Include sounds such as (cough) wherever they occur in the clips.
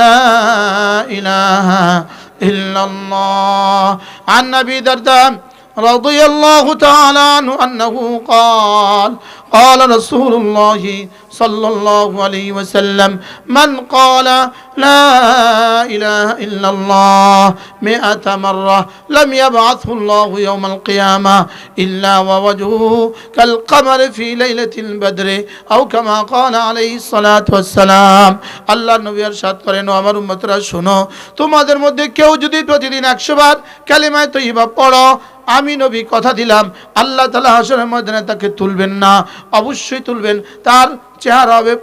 لا إله إلا الله عن أبي درداء رضي الله تعالى عنه أنه قال قال رسول الله صلى الله عليه وسلم من قال لا إله إلا الله مئة مرة لم يبعثه الله يوم القيامة إلا ووجهه كالقمر في ليلة البدر أو كما قال عليه الصلاة والسلام আল্লাহ নবী ارشاد করেন ও আমার উম্মতরা শোনো তোমাদের মধ্যে কেউ যদি প্রতিদিন একশো বার কালিমায় তৈবা পড়ো আমি নবী কথা দিলাম। আল্লাহ তালা হাসনের ময়দানে তাকে তুলবেন না। অবশ্যই তুলবেন। তার চেহারা হবে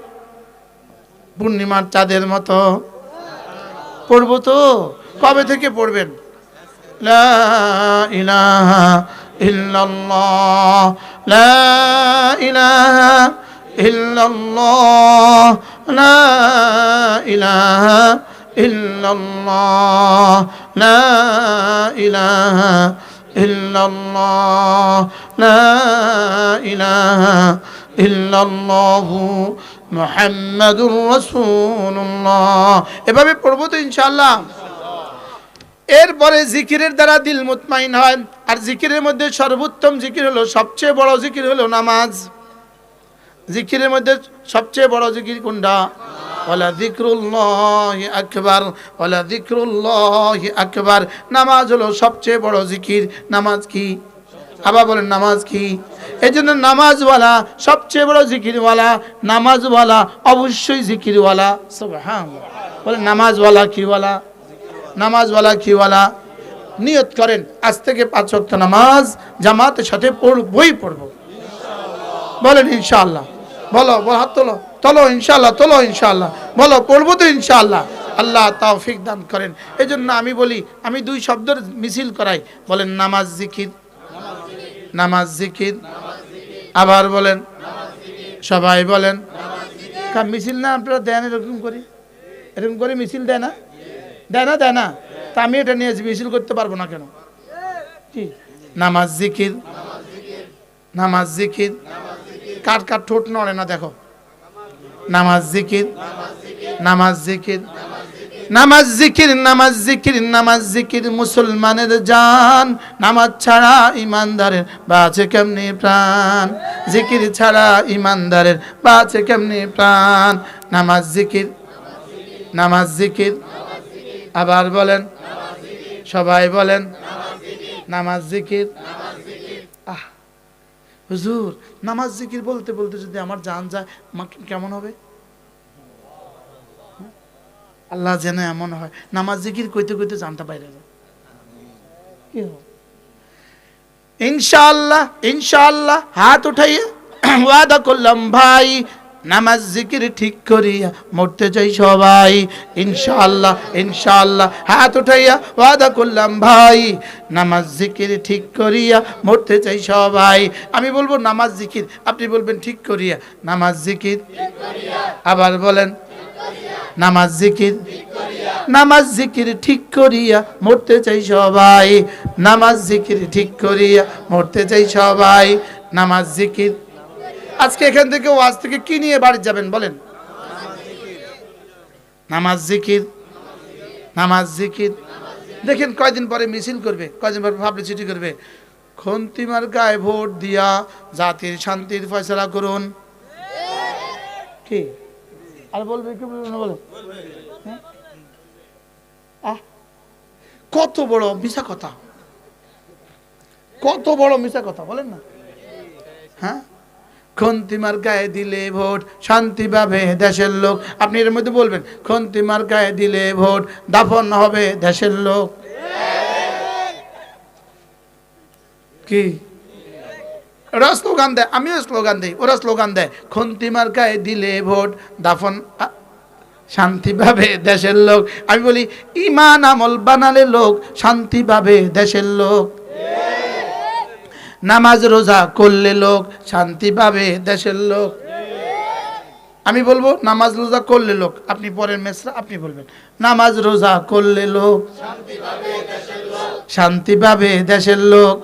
পূর্ণিমার চাঁদের মতো। পড়ব তো? কবে থেকে পড়বেন? লা ইলাহা ইলাহা ইলাহা ইল্লাল্লাহ, লা ইলাহা ইল্লাল্লাহ মুহাম্মাদুর রাসূলুল্লাহ। এভাবে পড়ব তো ইনশাআল্লাহ। এরপরে জিকিরের দ্বারা দিল মুতমাইন হয়। আর জিকিরের মধ্যে সর্বোত্তম জিকির হলো, সবচেয়ে বড় জিকির হলো নামাজ। জিকিরের মধ্যে সবচেয়ে বড় জিকির কোনটা? ওলা আকবার নামাজ হলো সবচেয়ে বড় জিকির। নামাজ কি? আবার বলেন, নামাজ কি? এই জন্য নামাজওয়ালা সবচেয়ে বড় জিকিরওয়ালা, নামাজওয়ালা অবশ্যই জিকিরওয়ালা। সব হ্যাঁ বলেন, নামাজওয়ালা কিওয়ালা? নামাজওয়ালা কিওয়ালা? নিয়ত করেন, আজ থেকে পাঁচ ওয়াক্ত নামাজ জামাতের সাথে পড়বই পড়ব। বলেন, ইনশাআল্লাহ। বলো বলো, হাত তোলো। তোলো ইনশাল্লাহ তোলো ইনশাল্লাহ বলো, পড়ব তো ইনশাআল্লাহ। আল্লাহ তৌফিক দান করেন। এই জন্য আমি বলি, আমি দুই শব্দের মিছিল করাই। বলেন, নামাজ জিকির। নামাজ জিকির। আবার বলেন, সবাই বলেন মিছিল না আপনারা দেন এরকম করি? এরকম করে মিছিল দেয় না? দেয় না দেয় না? তা আমি এটা নিয়ে মিছিল করতে পারব না কেন? কি? নামাজ জিকির। নামাজ জিকির। কার কার ঠোঁট নড়ে না দেখো? নামাজ জিকির নামাজ জিকির নামাজ জিকির নামাজ জিকির। নামাজ জিকির মুসলমানের জান। নামাজ ছাড়া ইমানদারের বাঁচে কেমনি প্রাণ? জিকির ছাড়া ইমানদারের বাঁচে কেমনি প্রাণ? নামাজ জিকির নামাজ জিকির। আবার বলেন সবাই বলেন নামাজ জিকির হুজুর, নামাজ জিকির বলতে বলতে যদি আমার জান যায়, আমার কেমন হবে? আল্লাহ যেন এমন হয়। নামাজ জিকির কইতে কইতে জানতে বাইরে যায়। কি? ইনশাআল্লাহ ইনশাআল্লাহ, হাত উঠাইয়া, (coughs) ওয়াদা করলাম, ভাই নামাজ জিকির ঠিক করিয়া মরতে চাই সবাই। ইনশাআল্লাহ ইনশাআল্লাহ। হাত উঠাইয়া ওয়াদা করলাম, ভাই। নামাজ জিকির ঠিক করিয়া মরতে চাই সবাই। আমি বলব নামাজ জিকির, আপনি বলবেন ঠিক করিয়া। নামাজ জিকির, আবার বলেন, নামাজ জিকির নামাজ জিকির ঠিক করিয়া মরতে চাই সবাই। নামাজ জিকির ঠিক করিয়া মরতে চাই সবাই। নামাজ জিকির আজকে এখান থেকে ওয়াজ থেকে কি নিয়ে বাড়ি যাবেন বলেন? নামাজ জিকির নামাজ জিকির। দেখেন কয়দিন পরে মিছিল করবে, কয়দিন পরে পাবলিসিটি করবে। খন্তিমার গায়ে ভোট দিয়া জাতির শান্তির ফয়সলা করুন। কি? আর বলবে কি বলবে না বলো? হ্যাঁ? কত বড় মিশা কথা। কত বড় মিশা কথা, বলেন না। হ্যাঁ? খন্তিমার গায়ে দিলে ভোট, শান্তি পাবে দেশের লোক। আপনি এর মধ্যে বলবেন খন্তিমার গায়ে দিলে ভোট, দাফন হবে দেশের লোক। কি? ওরা স্লোগান দেয়, আমিও স্লোগান দিই, ওরা স্লোগান দেয় খন্তিমার গায়ে দিলে ভোট, দাফন শান্তি পাবে দেশের লোক। আমি বলি, ইমান আমল বানালে লোক, শান্তি পাবে দেশের লোক। নামাজ রোজা করলে লোক শান্তি পাবে দেশের লোক। আমি বলব, নামাজ রোজা করলে লোক, আপনি পরের মেসরা আপনি বলবেন, নামাজ রোজা করলে লোক শান্তি পাবে দেশের লোক।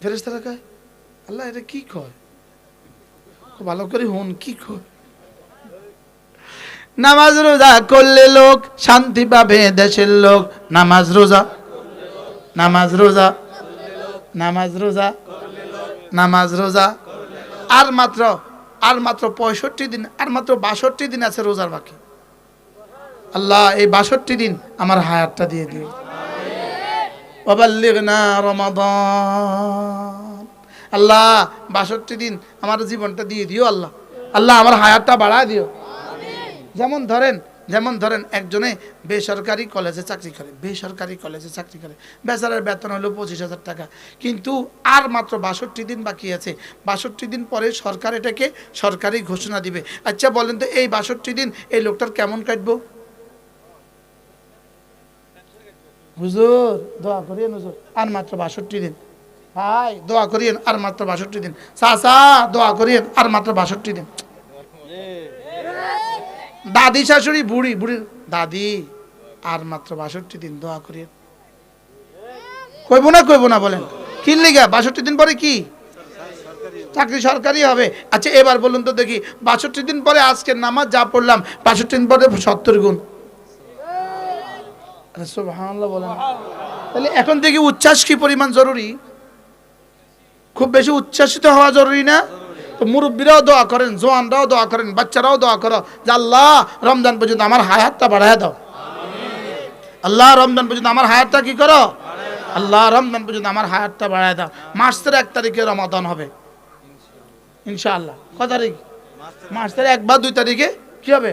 ফেরেস্তারা কয়, আল্লাহ এটা কি কয়? ভালো করে হুন, কি কর নামাজ রোজা করলে লোক শান্তি পাবে দেশের লোক। নামাজ রোজা। নামাজ রোজা। নামাজ রোজা। নামাজ রোজা। আর মাত্র আর মাত্র পঁয়ষট্টি দিন, আর মাত্র বাষট্টি দিন আছে রোজার বাকি। আল্লাহ, এই বাষট্টি দিন আমার হায়াতটা দিয়ে দিও। আল্লাহ, বাষট্টি দিন আমার জীবনটা দিয়ে দিও আল্লাহ। আল্লাহ, আমার হায়াতটা বাড়ায় দিও। যেমন ধরেন যেমন ধরেন একজনে বেসরকারি কলেজে চাকরি করে, বেসরকারি কলেজে চাকরি করে। বেচারার বেতন হলো পঁচিশ হাজার টাকা। কিন্তু আর মাত্র বাষট্টি দিন বাকি আছে। বাষট্টি দিন পরে সরকার এটাকে সরকারি ঘোষণা দিবে। আচ্ছা বলেন তো এই বাষট্টি দিন এই লোকটার কেমন কাটবো? হুজুর, দোয়া করিয়েন হুজুর, আর মাত্র বাষট্টি দিন। ভাই, দোয়া করিয়েন, আর মাত্র বাষট্টি দিন। চাচা, দোয়া করিয়েন, আর মাত্র বাষট্টি দিন। দাদি শাশুড়ি, বুড়ি বুড়ির দাদি, আর মাত্র বাষট্টি দিন দোয়া করিয়েন কইব না কইব না বলেন। কি লিগা? বাষট্টি দিন পরে কি? চাকরি সরকারি হবে। আচ্ছা এবার বলুন তো দেখি, বাষট্টি দিন পরে আজকের নামাজ যা পড়লাম, বাষট্টি দিন পরে সত্তর গুণ। বলেন। তাহলে এখন থেকে উচ্ছ্বাস কি পরিমাণ জরুরি? খুব বেশি উচ্ছ্বাসিত হওয়া জরুরি না? তো মুরব্বীরাও দোয়া করেন, জোয়ানরাও দোয়া করেন, বাচ্চারাও দোয়া করো যে আল্লাহ রমজান পর্যন্ত আমার হায়াতটা বাড়ায় দাও। আল্লাহ রমজান পর্যন্ত আমার হায়াতটা কি করো? আল্লাহ রমজান পর্যন্ত আমার হায়াতটা বাড়ায় দাও। মার্চের এক তারিখে রমাদান হবে। ইনশাআল্লাহ। ক তারিখ? মার্চের এক বা দুই তারিখে কি হবে?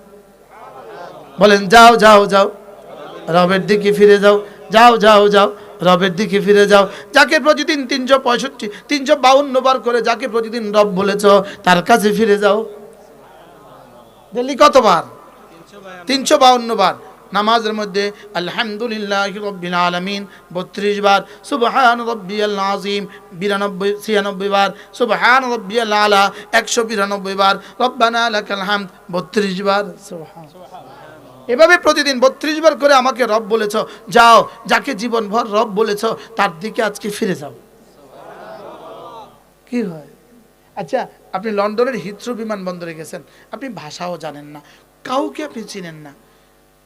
বলেন, যাও যাও যাও। রবের দিকে ফিরে যাও। যাও যাও যাও। রবের দিকে ফিরে যাও। যাকে প্রতিদিন তিনশো পঁয়ষট্টি, তিনশো বাউন্ন বার করে যাকে প্রতিদিন রব বলেছ, তার কাছে ফিরে যাও। কতবার? তিনশো বাউন্ন বার। নামাজের মধ্যে আলহামদুলিল্লাহ রব্বিল আলমিন বত্রিশ বার। সুবহান রব্বিয়াল আজিম বিরানব্বই, ছিয়ানব্বই বার। সুবহান রব্বিয়াল আলা একশো বিরানব্বই বার। রব্বানা লাকাল হামদ বত্রিশ বার। সুবহান। এভাবে প্রতিদিন বত্রিশ বার করে আমাকে রব বলেছ, যাও, যাকে জীবনভর রব বলেছ, তার দিকে আজকে ফিরে যাও। কি হয়? আচ্ছা আপনি লন্ডনের হিথ্রো বিমানবন্দরে গেছেন, আপনি ভাষাও জানেন না, কাউকে আপনি চিনেন না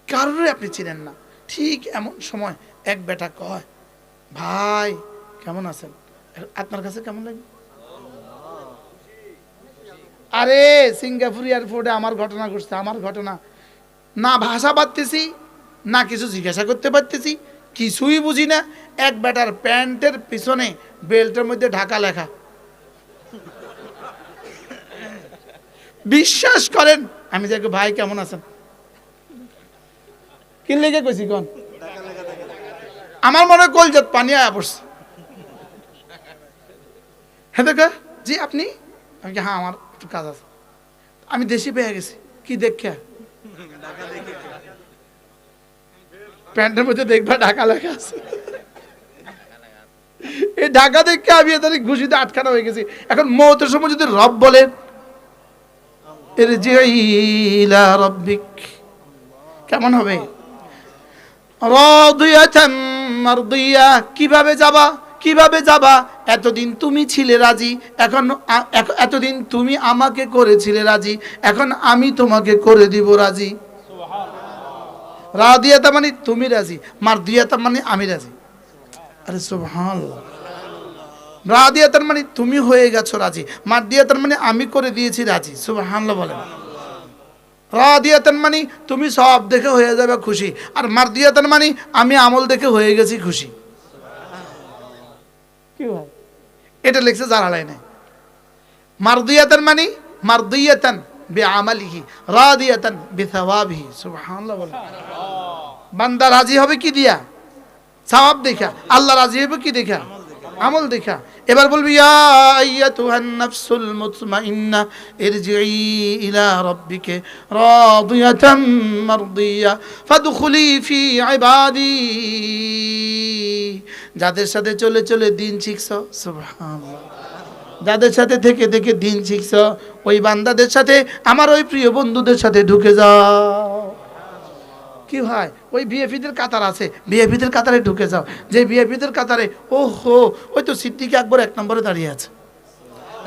কারোরে আপনি চিনেন না। ঠিক এমন সময় এক বেটা কয়, ভাই, কেমন আছেন? আপনার কাছে কেমন লাগে? আরে, সিঙ্গাপুর এয়ারপোর্টে আমার ঘটনা ঘটছে, আমার ঘটনা। না ভাষা পারতেছি, না কিছু জিজ্ঞাসা করতে পারতেছি, কিছুই বুঝি না। এক বেটার প্যান্টের পিছনে বেল্টের মধ্যে ঢাকা লেখা। বিশ্বাস করেন, আমি দেখো ভাই কেমন আছেন? কি লেগে কইছি কোন? আমার মনে কলজাত পানি আয়া পড়ছে। হ্যাঁ দেখা, জি, আপনি? আমি হ্যাঁ আমার একটু কাজ আছে। আমি দেশি পেয়ে গেছি, কি দেখে প্যান্টের মধ্যে দেখবা ঢাকা লেখা আছে। এই ঢাকা দেখে আমি এদের ঘুষিতে আটকানো হয়ে গেছি। এখন মৌতের সময় যদি রব বলে ইরজিই ইলা রাব্বিক কেমন হবে? রাদিয়াতাম কীভাবে যাবা? কীভাবে যাবা? এতদিন তুমি ছিলে রাজি এখন এতদিন তুমি আমাকে করেছিলে রাজি এখন আমি তোমাকে করে দিব রাজি। রাদিয়াতা মানে তুমি রাজি মারদিয়াতা মানে আমি রাজি। আরে সুবহানাল্লাহ। রাদিয়াতার মানে তুমি হয়ে গেছো রাজি মারদিয়াতার মানে আমি করে দিয়েছি রাজি সুবহানাল্লাহ বলেন। রাদিয়াতান মানে তুমি সব দেখে হয়ে যাবে খুশি আর মার মারদিয়াতান মানে আমি আমল দেখে হয়ে গেছি খুশি। এটা লিখছে যারা লাইনে মারদিয়াতান মানে মারদিয়াতান বে আমালিহি রাদিয়াতান বে সওয়াবিহি সুবহানাল্লাহ বান্দা রাজি হবে কি দিয়া? সওয়াব দেখা। আল্লাহ রাজি হবে কি দেখা? আমল দেখা। এবার বলবি, ইয়া আইয়াতুহান নাফসুল মুতমাইন্না ইরজিই ইলা রাব্বিকে রাদিয়াতাম মারদিয়া, ফাদখুলি ফি ইবাদি। যাদের সাথে চলে চলে দিন শিখছ যাদের সাথে থেকে থেকে দিন শিখছ, ওই বান্দাদের সাথে, আমার ওই প্রিয় বন্ধুদের সাথে ঢুকে যাও। কি হয়? ওই বিএপিদের কাতার আছে বিএপিদের কাতারে ঢুকে যাও। যে বিএপিদের কাতারে ও হো ওই তো সিদ্দিক আকবর এক নম্বরে দাঁড়িয়ে আছে।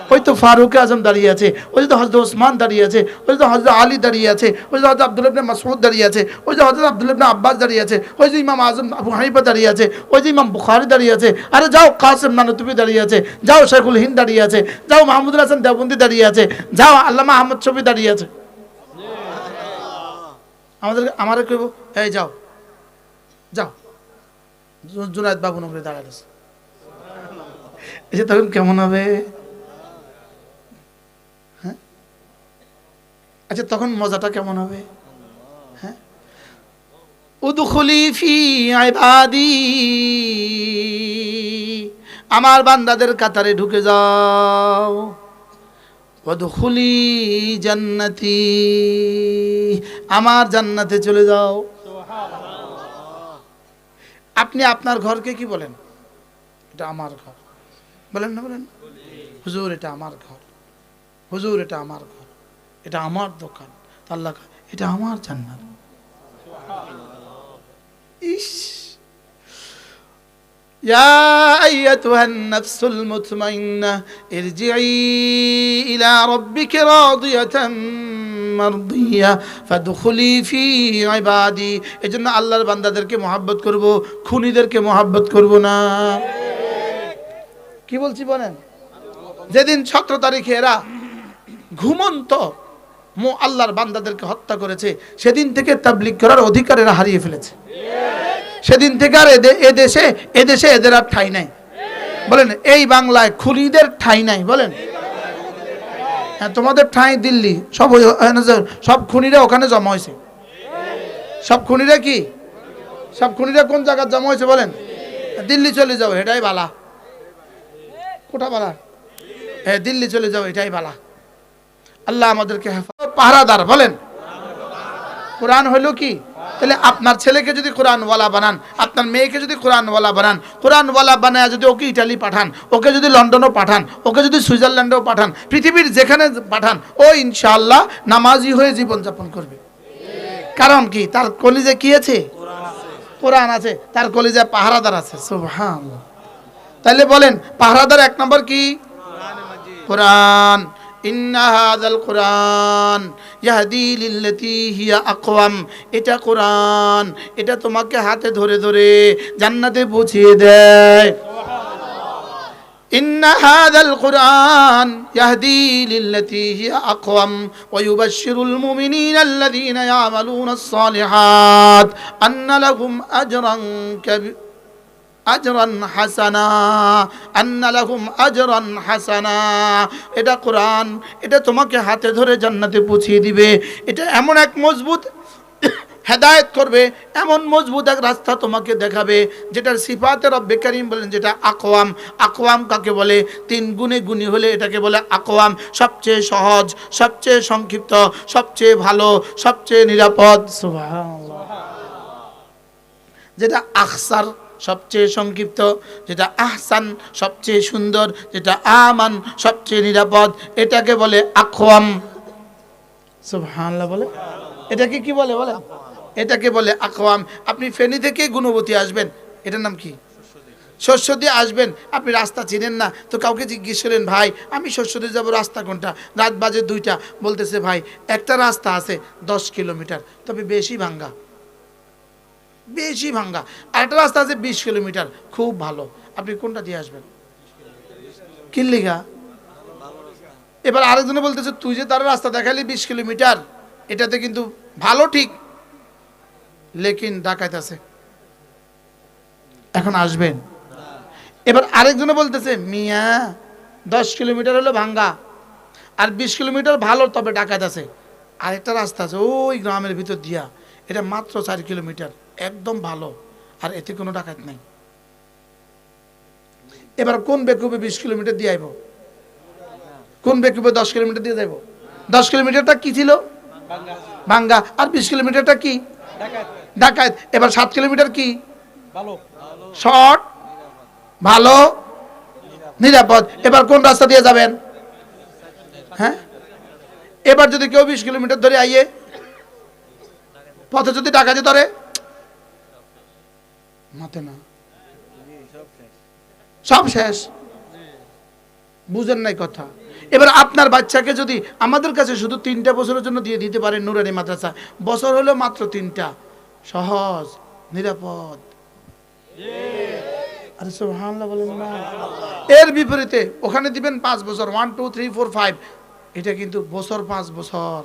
ওই তো ফারুক আজম দাঁড়িয়ে আছে ওই তো হজরত ওসমান দাঁড়িয়ে আছে ওই তো হজরত আলী দাঁড়িয়ে আছে ওই যে হজরত আব্দুল ইবনে দাঁড়িয়ে আছে ওই যে হজরত আব্দুল ইবনে আব্বাস দাঁড়িয়ে আছে ওই যে ইমাম আজম আবু হানিফা দাঁড়িয়ে আছে ওই যে ইমাম বুখারি দাঁড়িয়ে আছে আরে যাও কাসেম নানতুবি দাঁড়িয়ে আছে যাও শেখুল হিন্দ দাঁড়িয়ে আছে যাও মাহমুদুল হাসান দেওবন্দি দাঁড়িয়ে আছে যাও আল্লামা আহমদ শফি দাঁড়িয়ে আছে আমাদের আমারে কইব এই যাও যাও জুনায়েদ বাবু নগরে দাঁড়ায় আছে এই যে তখন কেমন হবে হ্যাঁ আচ্ছা তখন মজাটা কেমন হবে? হ্যাঁ? ফি আমার বান্দাদের কাতারে ঢুকে যাও। ওদখুলি জান্নাতি। আমার জান্নাতে চলে যাও। আপনি আপনার ঘরকে কি বলেন? এটা আমার ঘর। বলেন না, বলেন হুজুর, এটা আমার ঘর। হুজুর, এটা আমার ঘর। এটা আমার দোকান তা আল্লাহ কয়, এটা আমার জান্নাত ইস يا أيتها النفس المطمئنة ارجعي إلى ربك راضية مرضية فادخلي في عبادي এজন্য আল্লাহর বান্দাদেরকে মোহাব্বত করব খুনিদেরকে মোহাব্বত করব না কি বলছি বলেন যেদিন সতেরো তারিখে এরা ঘুমন্ত মো আল্লাহর বান্দাদেরকে হত্যা করেছে, সেদিন থেকে তাবলিগ করার অধিকার এরা হারিয়ে ফেলেছে। সেদিন থেকে আর এদে- এদেশে এদেশে এদের আর ঠাই নাই। বলেন, এই বাংলায় খুনিদের ঠাই নাই, বলেন। হ্যাঁ তোমাদের ঠাই দিল্লি, সব ওই- সব খুনিরা ওখানে জমা হয়েছে। সব খুনিরা কি? সব খুনিরা কোন জায়গায় জমা হয়েছে, বলেন? দিল্লি চলে যাও, এটাই বালা। কোটা বালা? হ্যাঁ দিল্লি চলে যাও, এটাই বালা। আল্লাহ আমাদেরকে পাহারাদার, বলেন। কোরআন হলো কি? তাহলে আপনার ছেলেকে যদি কোরআনওয়ালা বানান, আপনার মেয়েকে যদি কোরআনওয়ালা বানান, কোরআনওয়ালা বানায় যদি ওকে ইটালি পাঠান, ওকে যদি লন্ডনও পাঠান, ওকে যদি সুইজারল্যান্ডেও পাঠান, পৃথিবীর যেখানে পাঠান, ও ইনশাআল্লাহ নামাজি হয়ে জীবনযাপন করবে। কারণ কি? তার কলিজে কি আছে? কোরআন আছে। তার কলিজে পাহারাদার আছে। তাহলে বলেন, পাহারাদার এক নম্বর কি? কোরআন। ইন্না হাযাল কোরআন ইয়াহদি লিল্লাতি হিয়া আকওয়াম এটা কোরআন এটা তোমাকে হাতে ধরে ধরে জান্নাতে পৌঁছিয়ে দেয় إن هذا القرآن يهدي للتي هي أقوم ويبشر المؤمنين الذين يعملون الصالحات أن لهم أجرا كبيرا আজরান হাসানা, আন্না লাহুম আজরান হাসানা। এটা কোরআন, এটা তোমাকে হাতে ধরে জান্নাতে পৌঁছিয়ে দিবে। এটা এমন এক মজবুত হেদায়েত করবে, এমন মজবুত এক রাস্তা তোমাকে দেখাবে, যেটার সিফাতের রব্বে করিম বলেন যেটা আকোয়াম আকোয়াম কাকে বলে? তিন গুণে গুণী হলে এটাকে বলে আকোয়াম সবচেয়ে সহজ, সবচেয়ে সংক্ষিপ্ত, সবচেয়ে ভালো, সবচেয়ে নিরাপদ। যেটা আখসার সবচেয়ে সংক্ষিপ্ত, যেটা আহসান সবচেয়ে সুন্দর, যেটা আমান সবচেয়ে নিরাপদ, এটাকে বলে সুবহানাল্লাহ বলে? এটাকে কি বলে বলে এটাকে বলে আখোয়াম আপনি ফেনী থেকে গুণবতী আসবেন, এটার নাম কি? শস্য দিয়ে আসবেন, আপনি রাস্তা চিনেন না, তো কাউকে জিজ্ঞেস করেন, ভাই, আমি শস্য দিয়ে যাব, রাস্তা কোনটা? রাত বাজে দুইটা, বলতেছে, ভাই, একটা রাস্তা আছে দশ কিলোমিটার, তবে বেশি ভাঙ্গা। বেশি ভাঙ্গা। আর একটা রাস্তা আছে বিশ কিলোমিটার। খুব ভালো। আপনি কোনটা দিয়ে আসবেন? কিল্লিগা। এবার আরেকজনে বলতেছে, তুই যে তার রাস্তা দেখালি বিশ কিলোমিটার, এটাতে কিন্তু ভালো ঠিক। লেকিন ডাকাত আছে। এখন আসবেন। এবার আরেকজনে বলতেছে, মিয়া, দশ কিলোমিটার হলো ভাঙ্গা। আর বিশ কিলোমিটার ভালো, তবে ডাকাত আছে। আরেকটা রাস্তা আছে, ওই গ্রামের ভিতর দিয়া। এটা মাত্র চার কিলোমিটার। একদম ভালো। আর এতে কোনো ডাকাত নাই। এবার কোন বেকুবে বিশ কিলোমিটার দিয়ে আইব? কোন বেকুবে দশ কিলোমিটার দিয়ে যাইব? দশ কিলোমিটারটা কি ছিল? ভাঙ্গা আর বিশ কিলোমিটারটা কি? ডাকাত। এবার সাত কিলোমিটার কি? শর্ট। ভালো। নিরাপদ। এবার কোন রাস্তা দিয়ে যাবেন? হ্যাঁ? এবার যদি কেউ বিশ কিলোমিটার ধরে আইয়ে পথে যদি ডাকাতি ধরে মাতে না। সব শেষ। বুঝেন নাই কথা। এবার আপনার বাচ্চাকে যদি আমাদের কাছে শুধু তিনটা বছরের জন্য দিয়ে দিতে পারেন নুরানি মাদ্রাসা, বছর হলো মাত্র তিনটা। সহজ, নিরাপদ। এর বিপরীতে ওখানে দিবেন পাঁচ বছর one two three four five এটা কিন্তু বছর পাঁচ বছর।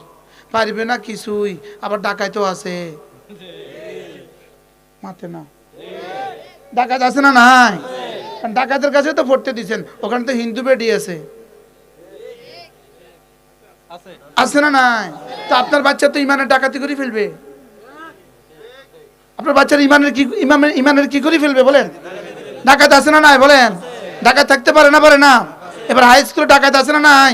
পারবে না কিছুই, আবার ডাকাইতেও আছে। মাতে না। ডাকাত আছে না নাই? ডাকাতের কাছে তো পড়তে দিছেন ওখানে তো হিন্দু বেডি আছে। আছে না নাই? তো আপনার বাচ্চা তো ইমানের ডাকাতি করে ফেলবে। আপনার বাচ্চার ইমানের কি ইমানের ইমানের কি করে ফেলবে বলেন? ডাকাত আছে না নাই বলেন? ডাকাত থাকতে পারে না পারে না? এবার হাই স্কুলে ডাকাত আছে না নাই?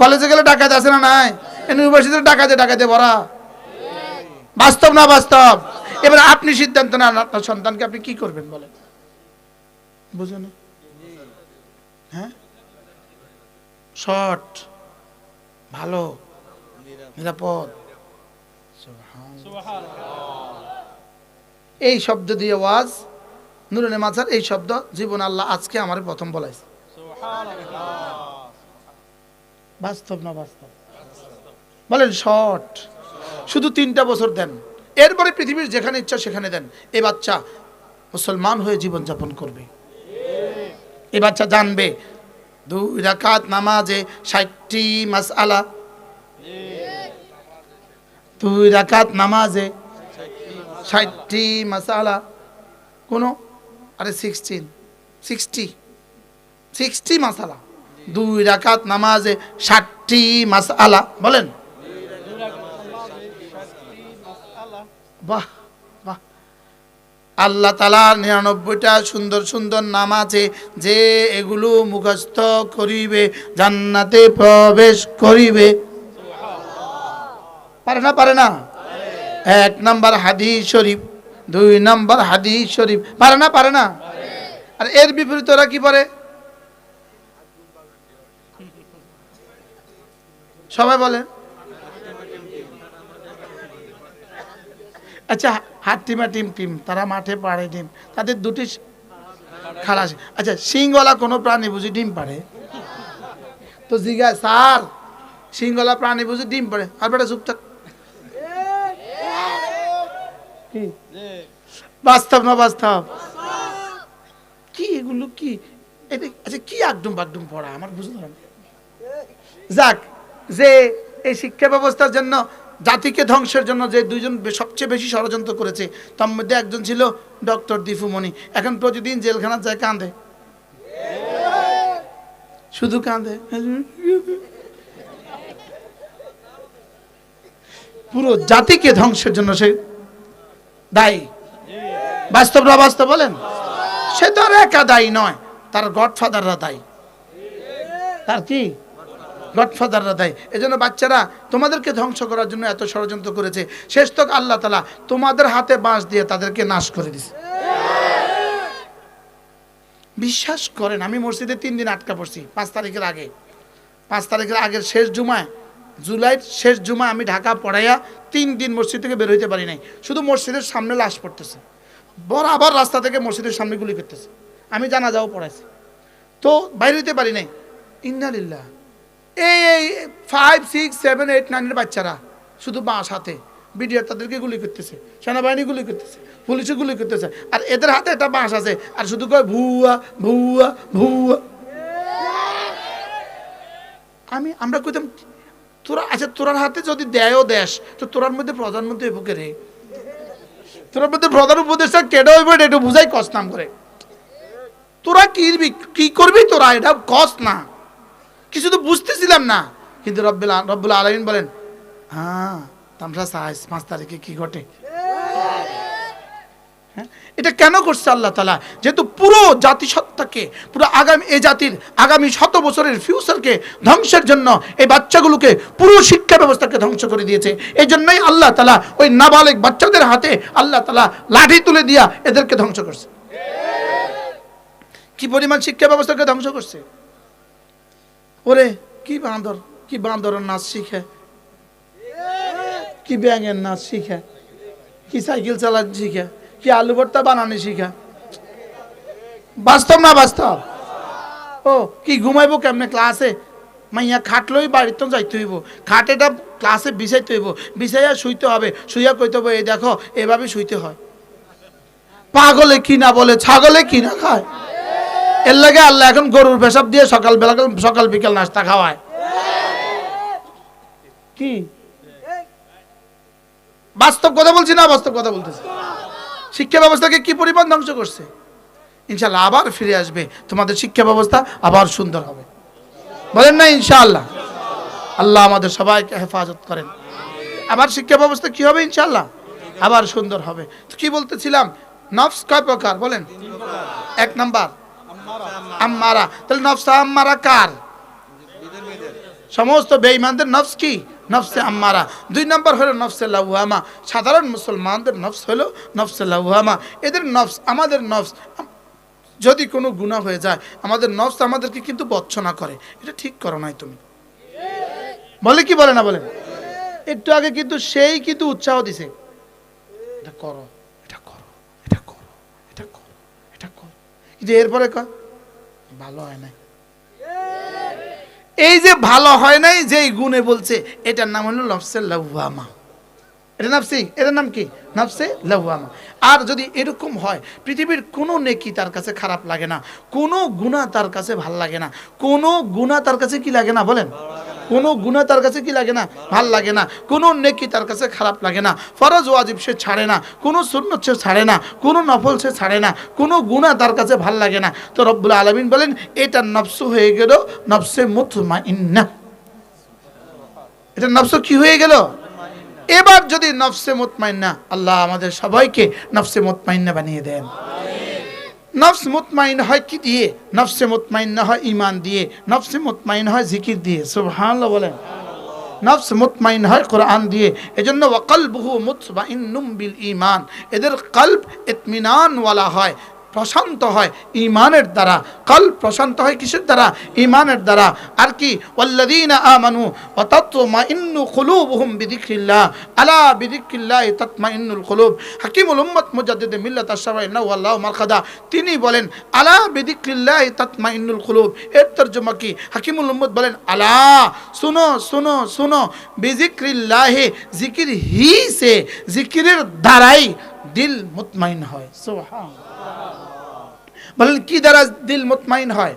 কলেজে গেলে ডাকাত আছে না নাই? ইউনিভার্সিটিতে ডাকাতে ডাকাতে ভরা। বাস্তব না বাস্তব? এবার আপনি সিদ্ধান্ত নেন, আপনার সন্তানকে আপনি কি করবেন বলেন? বুঝুন? হ্যাঁ? শর্ট, ভালো, নিরাপদ। এই শব্দ দিয়ে ওয়াজ নুরনে মাথার এই শব্দ, জীবন আল্লাহ আজকে আমার প্রথম বলাইছে। বাস্তব না বাস্তব? বলেন, শর্ট। শুধু তিনটা বছর দেন। এরপরে পৃথিবীর যেখানে ইচ্ছা সেখানে দেন। এ বাচ্চা মুসলমান হয়ে জীবন যাপন করবে। এ বাচ্চা জানবে, দুই রাকাত নামাজে ষাটটি মাস আলা দুই রাকাত নামাজে ষাটটি মাসালা কোনো? আরে সিক্সটিন সিক্সটি সিক্সটি মাসালা দুই রাকাত নামাজে ষাটটি মাসালা বলেন। বাহ বাহ। আল্লাহ তালার নিরানব্বইটা সুন্দর সুন্দর নাম আছে, যে এগুলো মুখস্থ করিবে, জান্নাতে প্রবেশ করিবে। পারে না পারে না? এক নাম্বার হাদিস শরীফ, দুই নাম্বার হাদিস শরীফ, পারে না পারে না? আর এর বিপরীতে ওরা কি পারে সবাই বলে আচ্ছা হাত টিমা টিম টিম তারা মাঠে পাড়ে ডিম, তাদের দুটি খালাস আচ্ছা সিংওয়ালা কোনো প্রাণী বুঝি ডিম পারে তো জিজ্ঞাসা স্যার সিংওয়ালা প্রাণী বুঝি ডিম পারে আর বেটা, চুপ থাক? বাস্তব না বাস্তব? কি এগুলো, কি? এটা আচ্ছা কি আগডুম বাগডুম পড়া? আমার বুঝলাম যাক, যে এই শিক্ষা ব্যবস্থার জন্য জাতিকে ধ্বংসের জন্য যে দুইজন সবচেয়ে বেশি ষড়যন্ত্র করেছে, তার মধ্যে একজন ছিল ডক্টর দীপুমণি এখন প্রতিদিন জেলখানা যায় কাঁদে। শুধু কাঁদে। পুরো জাতিকে ধ্বংসের জন্য সে দায়ী। বাস্তব না বাস্তব বলেন? সে তো আর একা দায়ী নয়, তার গডফাদাররা দায়ী। তার কি? গডফাদাররা দেয়। এজন্য বাচ্চারা তোমাদেরকে ধ্বংস করার জন্য এত ষড়যন্ত্র করেছে। শেষ তক আল্লাহ তালা তোমাদের হাতে বাঁশ দিয়ে তাদেরকে নাশ করে দিছে। বিশ্বাস করেন, আমি মসজিদে তিন দিন আটকা পড়ছি, পাঁচ তারিখের আগে। পাঁচ তারিখের আগের শেষ জুমায়, জুলাইয়ের শেষ জুমায় আমি ঢাকা পড়াইয়া তিন দিন মসজিদ থেকে বের হইতে পারি নাই। শুধু মসজিদের সামনে লাশ পড়তেছে। বরাবর রাস্তা থেকে মসজিদের সামনে গুলি করতেছে। আমি জানা যাও পড়াইছি। তো বাইরে হইতে পারি নাই। ইন্নালিল্লাহ এই এই ফাইভ সিক্স সেভেন এইট নাইনের বাচ্চারা শুধু বাঁশ হাতে বিডিআর তাদেরকে গুলি করতেছে, সেনাবাহিনী গুলি করতেছে পুলিশে গুলি করতেছে, আর এদের হাতে একটা বাঁশ আছে, আর শুধু কয় ভুয়া ভুয়া ভুয়া। আমি, আমরা কইতাম, তোরা আচ্ছা তোরার হাতে যদি দেয়ও দেশ, তো তোরার মধ্যে প্রধানমন্ত্রী এপোকে রে? তোরার মধ্যে প্রধান উপদেষ্টা কেটে হইব এটা বুঝাই কষ্ট নাম করে। তোরা কি করবি তোরা? এটা কষ্ট না। কিছু তো বুঝতেছিলাম না। কিন্তু রব্বুল আলমিন বলেন হ্যাঁ তামসা সাইজ, পাঁচ তারিখে কি ঘটে? হ্যাঁ এটা কেন করছে আল্লাহ তালা যেহেতু পুরো জাতিসত্তাকে, পুরো আগামী এই জাতির আগামী শত বছরের ফিউচারকে ধ্বংসের জন্য এই বাচ্চাগুলোকে পুরো শিক্ষা ব্যবস্থাকে ধ্বংস করে দিয়েছে। এই জন্যই আল্লাহ তালা ওই নাবালেক বাচ্চাদের হাতে আল্লাহ তালা লাঠি তুলে দিয়া এদেরকে ধ্বংস করছে। কি পরিমাণ শিক্ষা ব্যবস্থাকে ধ্বংস করছে? ওরে, কি বাঁদর কি বাঁদরের নাচ শিখে? কি ব্যাঙের নাচ শিখে? কি সাইকেল চালা শিখে? কি আলু ভর্তা বানানো শিখে? বাস্তব না বাস্তব? ও, কি ঘুমাইবো কেমনে ক্লাসে? মাইয়া খাটলই বাড়িতে যাইতে হইব। খাটেটা ক্লাসে বিছাইতে হইব। বিছাইয়া শুইতে হবে। শুইয়া কইতে হবে এই দেখো, এভাবে শুইতে হয়। পাগলে কি না বলে, ছাগলে কি না খায়? এর লাগে আল্লাহ এখন গরুর পেশাব দিয়ে সকাল বেলা সকাল বিকাল নাস্তা খাওয়ায়। কি? বাস্তব কথা বলছি না বাস্তব কথা বলতেছি? শিক্ষা ব্যবস্থাকে কি পরিমাণ ধ্বংস করছে? ইনশাল্লাহ আবার ফিরে আসবে। তোমাদের শিক্ষা ব্যবস্থা আবার সুন্দর হবে। বলেন না ইনশাআল্লাহ? আল্লাহ আমাদের সবাইকে হেফাজত করেন। আবার শিক্ষা ব্যবস্থা কি হবে ইনশাল্লাহ আবার সুন্দর হবে। তো কি বলতেছিলাম? নফস কয় প্রকার? বলেন। এক নাম্বার। আম্মারা। তাহলে নফসা আম্মারা কার? সমস্ত বেঈমানদের নফস কি? নফসে আম্মারা। দুই নম্বর হলো নফসে লাউহামা। সাধারণ মুসলমানদের নফস হলো নফসে লাউহামা। এদের নফস আমাদের নফস। যদি কোনো গুনাহ হয়ে যায়, আমাদের নফস আমাদেরকে কিন্তু বচ্ছনা করে। এটা ঠিক করো নাই তুমি। বলে কি বলে না বলেন একটু আগে কিন্তু সেই কিন্তু উৎসাহ দিছে। এটা করো এটা করো এটা করো এটা করো কিন্তু এরপরে ক? ভালো হয় নাই। এই যে ভালো হয় নাই যেই গুণে বলছে এটার নাম হলো নফসে লাউয়ামা এটা নাফসি এটার নাম কি? নফসে লাউয়ামা আর যদি এরকম হয় পৃথিবীর কোনো নেকি তার কাছে খারাপ লাগে না কোনো গুণা তার কাছে ভালো লাগে না কোনো গুণা তার কাছে কি লাগে না বলেন? কোনো গুণা তার কাছে কি লাগে না? ভালো লাগে না। কোনো নেকি তার কাছে খারাপ লাগে না। ফরজ ওয়াজিব সে ছাড়ে না। কোনো সুন্নত সে ছাড়ে না। কোনো নফল সে ছাড়ে না। কোনো গুণা তার কাছে ভালো লাগে না। তো রব্বুল আলমিন বলেন, এটা নফসু হয়ে গেল নফসে মুথমা ইন্না এটা নফস কি হয়ে গেল? এবার যদি নফসে মুতমাইন্না, আল্লাহ আমাদের সবাইকে নফসে মুতমাইন্না বানিয়ে দেন। নফস মুতমাইন হয় কি দিয়ে নফসে মুতমাইন্না হয় ইমান দিয়ে নফসে মুতমাইন হয় জিকির দিয়ে সুবহানাল্লাহ বলেন নফস মুতমাইন হয় কোরআন দিয়ে এজন্য ওয়াকালবুহু মুতমাইন্নুম বিল ঈমান এদের কলব ইতমিনানওয়ালা হয় প্রশান্ত হয় ইমানের দ্বারা। কল প্রশান্ত হয় কিসের দ্বারা? ইমানের দ্বারা। আর কি? আমানু আলা তিনি বলেন, আলা বিযিকরিল্লাহ তাতমাইন্নুল কুলুব। এর তরজমা কি? হাকিমুল উম্মত বলেন, আলা। শুনো শুনো শুনো। বিযিকরিল্লাহ জিকির হি সে জিকিরের দ্বারাই দিল মুতমাইন হয়। সোহা বলেন, কি দ্বারা দিল মুতমাইন হয়?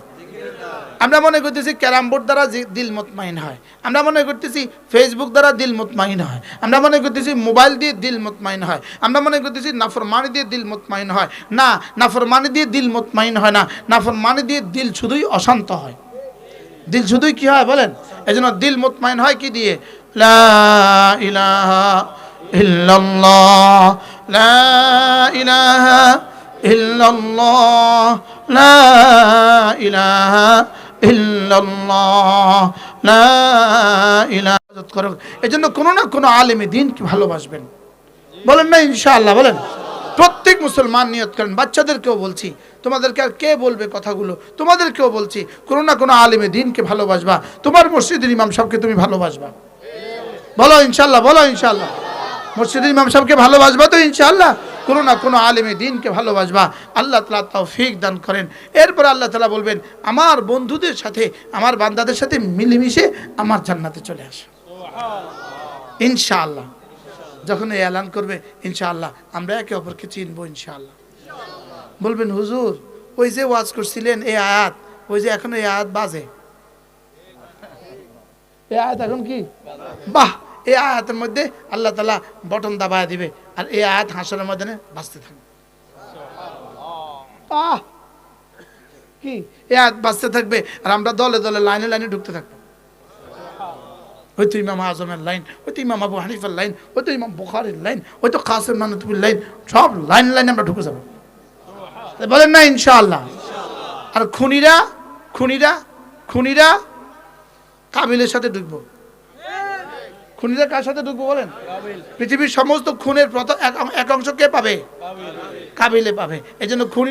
আমরা মনে করতেছি ক্যারাম বোর্ড দ্বারা দিল মুতমাইন হয়। আমরা মনে করতেছি ফেসবুক দ্বারা দিল মুতমাইন হয়। আমরা মনে করতেছি মোবাইল দিয়ে দিল মুতমাইন হয়। আমরা মনে করতেছি নাফরমানি দিয়ে দিল মুতমাইন হয়। না, নাফরমানি দিয়ে দিল মুতমাইন হয় না। নাফরমানি দিয়ে দিল শুধুই অশান্ত হয়। দিল শুধুই কি হয় বলেন? এই জন্য দিল মুতমাইন হয় কি দিয়ে? লা ইলাহা ইল্লাল্লাহ। লা ইলাহা ইল্লাল্লাহ, লা ইলাহা ইল্লাল্লাহ, লা ইলাহা। করো এই জন্য কোনো না কোনো আলেমে দিন কি ভালোবাসবেন। বলেন না, ইনশাআল্লাহ, বলেন। প্রত্যেক মুসলমান নিয়ত করেন। বাচ্চাদেরকেও বলছি, তোমাদেরকে আর কে বলবে কথাগুলো? তোমাদেরকেও বলছি, কোনো না কোনো আলেমে দিনকে ভালোবাসবা। তোমার মসজিদের ইমাম সাহেবকে তুমি ভালোবাসবা। বলো ইনশাল্লাহ বলো ইনশাল্লাহ মসজিদের ইমাম সাহেবকে ভালোবাসবা তো ইনশাল্লাহ কোনো না কোনো আলেমে দিনকে ভালোবাসবা। আল্লাহ তালা তৌফিক দান করেন। এরপর আল্লাহ তালা বলবেন আমার বন্ধুদের সাথে আমার বান্দাদের সাথে মিলেমিশে আমার জান্নাতে চলে আসো। ইনশাআল্লাহ। যখন এই এলান করবে ইনশাআল্লাহ। আমরা একে অপরকে চিনবো ইনশাআল্লাহ। বলবেন হুজুর ওই যে ওয়াজ করছিলেন এই আয়াত ওই যে এখন এই আয়াত বাজে। (laughs) এই আয়াত এখন কি? বাহ! এই আয়াতের মধ্যে আল্লাহ তালা বটন দাবায় দিবে আর এই আয়াত হাসরের মধ্যে বাঁচতে থাকবে। আহ! কি? এই আয়াত বাঁচতে থাকবে আর আমরা দলে দলে লাইনে লাইনে ঢুকতে থাকব। ওই তো ইমাম আজমের লাইন ওই তো ইমাম আবু হানিফার লাইন ওই তো ইমাম বুখারির লাইন ওই তো কাসেম নানতুবির লাইন সব লাইন লাইন আমরা ঢুকে যাব। বলেন না ইনশাআল্লাহ। আর খুনিরা খুনিরা খুনিরা কাবিলের সাথে ঢুকবো। খুনিরা কার সাথে ঢুকবো বলেন? পৃথিবীর সমস্ত খুনের প্রথম এক- এক অংশ কে পাবে? কাবিলে। পাবে। এই জন্য খুনি